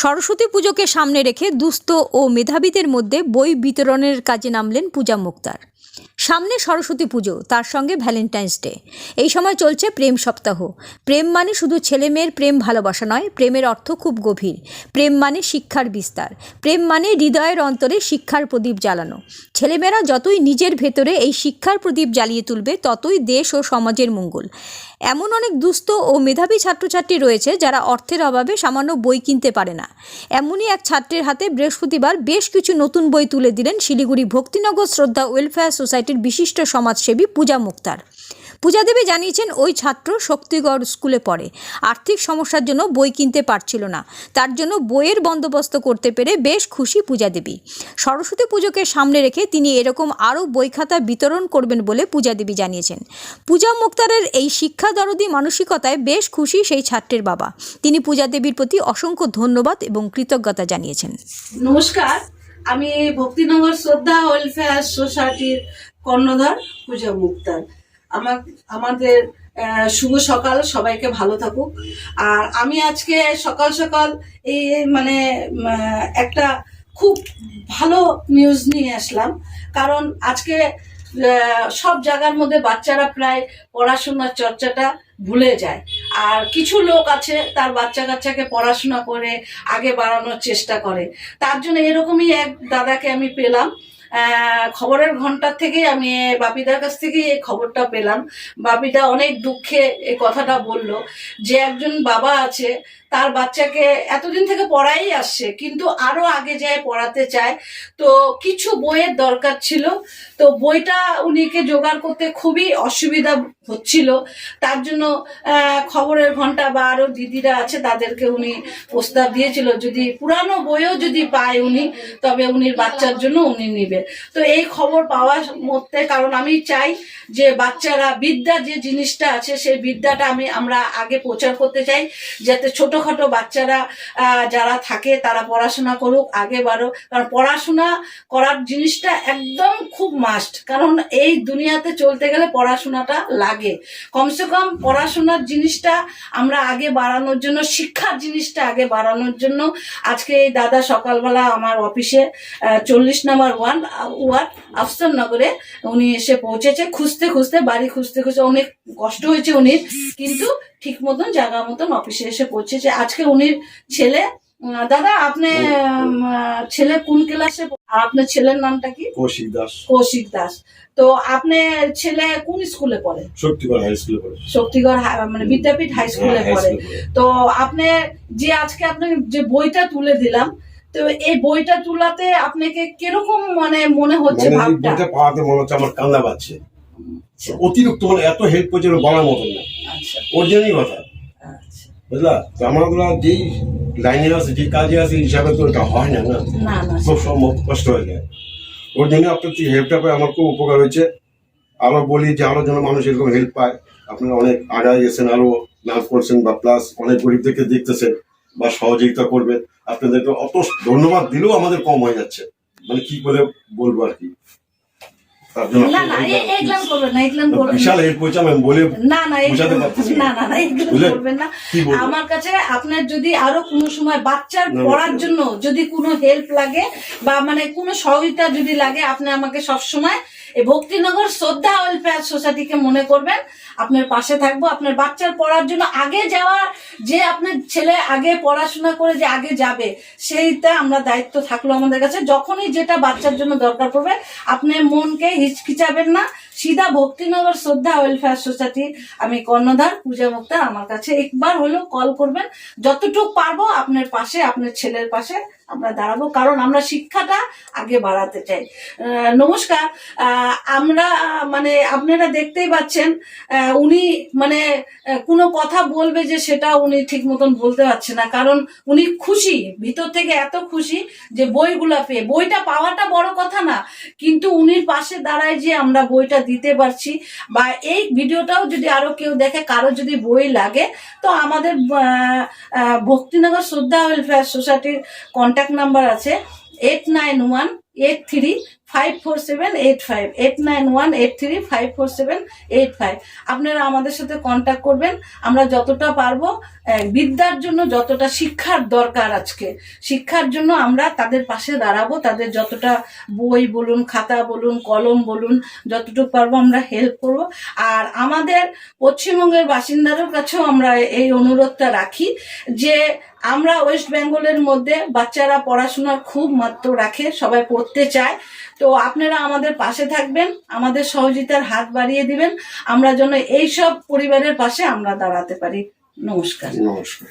সরস্বতী পুজোকে সামনে রেখে দুস্থ ও মেধাবীদের মধ্যে বই বিতরণের কাজে নামলেন পূজা মুক্তার। সামনে সরস্বতী পুজো, তার সঙ্গে ভ্যালেন্টাইন্স ডে এই সময় চলছে প্রেম সপ্তাহ। প্রেম মানে শুধু ছেলে মেয়ের প্রেম ভালোবাসা নয়, প্রেমের অর্থ খুব গভীর। প্রেম মানে শিক্ষার বিস্তার। প্রেম মানে হৃদয়ের অন্তরে শিক্ষার প্রদীপ জ্বালানো। ছেলেমেয়েরা যতই নিজের ভেতরে এই শিক্ষার প্রদীপ জ্বালিয়ে তুলবে, ততই দেশ ও সমাজের মঙ্গল। এমন অনেক দুস্থ ও মেধাবী ছাত্রছাত্রী রয়েছে যারা অর্থের অভাবে সামান্য বই কিনতে পারে না। এমনই এক ছাত্রের হাতে বৃহস্পতিবার বেশ কিছু নতুন বই তুলে দিলেন শিলিগুড়ি ভক্তিনগর শ্রদ্ধা ওয়েলফেয়ার সোসাইটির বিশিষ্ট সমাজসেবী পূজা মুক্তার। পূজা দেবী জানিয়েছেন, ওই ছাত্র শক্তিগড় স্কুলে পড়ে। আর্থিক সমস্যার জন্য বই কিনতে পারছিল না। তার জন্য বইয়ের বন্দোবস্ত করতে পেরে বেশ খুশি পূজা দেবী। সরস্বতী পুজোকে সামনে রেখে তিনি এরকম আরও বই খাতা বিতরণ করবেন বলে পূজা দেবী জানিয়েছেন। পূজা মুক্তারের এই শিক্ষা দরদি মানসিকতায় বেশ খুশি সেই ছাত্রের বাবা। তিনি পূজা দেবীর প্রতি অসংখ্য ধন্যবাদ এবং কৃতজ্ঞতা জানিয়েছেন। নমস্কার। আমি ভক্তিনগর শ্রদ্ধা ওয়েলফেয়ার সোসাইটির কর্ণধার পূজা মুক্তার। আমার, আমাদের শুভ সকাল, সবাইকে ভালো থাকুক। আর আমি আজকে সকাল সকাল এই মানে একটা খুব ভালো নিউজ নিয়ে আসলাম। কারণ আজকে সব জায়গার মধ্যে বাচ্চারা প্রায় পড়াশোনার চর্চাটা ভুলে যায়। আর কিছু লোক আছে, তার বাচ্চা কাচ্চাকে পড়াশোনা করে, আগে বাড়ানোর চেষ্টা করে। তার জন্য এরকমই এক দাদাকে আমি পেলাম। খবরের ঘণ্টার থেকে আমি বাপিদার কাছ থেকে এই খবরটা পেলাম। বাপিদা অনেক দুঃখে এই কথাটা বলল যে একজন বাবা আছে, তার বাচ্চাকে এতদিন থেকে পড়াই আসছে, কিন্তু আরও আগে যায় পড়াতে চায়। তো কিছু বইয়ের দরকার ছিল, তো বইটা উনিকে জোগাড় করতে খুবই অসুবিধা হচ্ছিল। তার জন্য খবরের ঘণ্টা বা আরও দিদিরা আছে, তাদেরকে উনি প্রস্তাব দিয়েছিল, যদি পুরানো বইও যদি পায় উনি, তবে উনি বাচ্চার জন্য উনি নিবে তো এই খবর পাওয়ার মধ্যে, কারণ আমি চাই যে বাচ্চারা বিদ্যা যে জিনিসটা আছে, সেই বিদ্যাটা আমি, আমরা আগে প্রচার করতে চাই, যাতে ছোটোখাটো বাচ্চারা যারা থাকে, তারা পড়াশোনা করুক, আগে বাড়ো কারণ পড়াশোনা করার জিনিসটা একদম খুব মাস্ট কারণ এই দুনিয়াতে চলতে গেলে পড়াশোনাটা লাগে। কমসে কম পড়াশোনার জিনিসটা আমরা আগে বাড়ানোর জন্য, শিক্ষার জিনিসটা আগে বাড়ানোর জন্য, আজকে এই দাদা সকালবেলা আমার অফিসে চল্লিশ নাম্বার ওয়ান ওয়ার্ড আফসার নগরে উনি এসে পৌঁছেছে। খুঁজতে খুঁজতে বাড়ি খুঁজতে খুঁজতে অনেক কষ্ট হয়েছে উনির কিন্তু ঠিক মতন জায়গা মতন অফিসে এসে পৌঁছেছে। আজকে উনির ছেলে দাদা আপনি ছেলে কোন ক্লাসে আপনার ছেলের নামটা কি? কৌশিক দাস। কৌশিক দাস। তো আপনি ছেলে কোন স্কুলে পড়ে? শক্তিগড় হাই স্কুলে পড়ে। শক্তিগড় মানে বিদ্যাপীঠ হাই স্কুলে হ্যাঁ, পড়ে। স্কুলে পড়ে। তো আপনি যে আজকে আপনাকে যে বইটা তুলে দিলাম তো এই বইটা তুলাতে আপনাকে কীরকম মানে মনে হচ্ছে ভাবটা? বইটা পাওয়াতে মনে হচ্ছে আমার কান্না পাচ্ছে। অতিরিক্ত মানে এত হেল্প করছে বলার মতন না। আচ্ছা। ওর জন্যই কথা। আচ্ছা। বুঝলা? তো আমরা যেই লাইনে আছে যে কাজে আছে হিসাবে তো এটা হয় না না? খুব সম্ভব কষ্ট হয়ে যায়। ওর জন্য আপনার হেল্পটা পায় আমার খুব উপকার হয়েছে। আরও বলি যে আরও যেন মানুষ এরকম হেল্প পায়। আপনারা অনেক আগায় গেছেন আরও লাভ করছেন বা প্লাস অনেক গরিবদেরকে দেখতেছেন। বা সহযোগিতা করবেন। আপনাদেরকে অত ধন্যবাদ দিলেও আমাদের কম হয়ে যাচ্ছে। মানে কি করে বলব আর কি? না না এ- করবেন না এগুলান করবেন বিশাল হেল্প হয়েছে আমি বলে না না এগুলো- বোঝাতে পারতেছি না। না না না করবেন না। আমার কাছে আপনার যদি আরও কোনো সময় বাচ্চার পড়ার জন্য যদি কোনো হেল্প লাগে বা মানে কোনো সহযোগিতা যদি লাগে আপনি আমাকে সব সময় এই ভক্তিনগর শ্রদ্ধা ওয়েলফেয়ার সোসাইটিকে মনে করবেন। আপনার পাশে থাকব। আপনার বাচ্চার পড়ার জন্য আগে যাওয়ার যে আপনার ছেলে আগে পড়াশোনা করে যে আগে যাবে সেইটা আমরা দায়িত্ব থাকল আমাদের কাছে। যখনই যেটা বাচ্চার জন্য দরকার পড়বে আপনার মনকে হিচকিচাবেন না। সিধা ভক্তিনগর শ্রদ্ধা ওয়েলফেয়ার সোসাইটি আমি কর্ণধার, পূজা মুক্তার আমার কাছে একবার হলেও কল করবেন। যতটুক পারব আপনার পাশে, আপনার ছেলের পাশে। আমরা দাঁড়াবো, কারণ আমরা শিক্ষাটা আগে বাড়াতে চাই। নমস্কার আমরা মানে আপনারা দেখতেই পাচ্ছেন উনি মানে কোনো কথা বলবে যে সেটা উনি ঠিক মতন বলতে পারছে না, কারণ উনি খুশি, ভিতর থেকে এত খুশি যে বইগুলা পেয়ে। বইটা পাওয়াটা বড় কথা না, কিন্তু উনির পাশে দাঁড়ায় যে আমরা বইটা দিতে পারছি, বা এই ভিডিওটাও যদি আরও কেউ দেখে, কারও যদি বই লাগে, তো আমাদের ভক্তিনগর শ্রদ্ধা ওয়েলফেয়ার সোসাইটির কন্ট্যাক্ট নাম্বার আছে eight nine one eight three five four seven eight five eight nine one eight three five four seven eight five আপনারা আমাদের সাথে কন্ট্যাক্ট করবেন, আমরা যতটা পারব বিদ্যার জন্য যতটা শিক্ষার দরকার আজকে। শিক্ষার জন্য আমরা তাদের পাশে দাঁড়াবো, তাদের যতটা বই বলুন, খাতা বলুন, কলম বলুন, যতটুকু পারব আমরা হেল্প করব। আর আমাদের পশ্চিমবঙ্গের বাসিন্দাদের কাছেও আমরা এই অনুরোধটা রাখি যে আমরা ওয়েস্ট বেঙ্গলের মধ্যে বাচ্চারা পড়াশোনার খুব মাত্র রাখে, সবাই পড়তে চায়। তো আপনারা আমাদের পাশে থাকবেন, আমাদের সহযোগিতার হাত বাড়িয়ে দিবেন। আমরা যেন এইসব পরিবারের পাশে আমরা দাঁড়াতে পারি। নমস্কার। নমস্কার।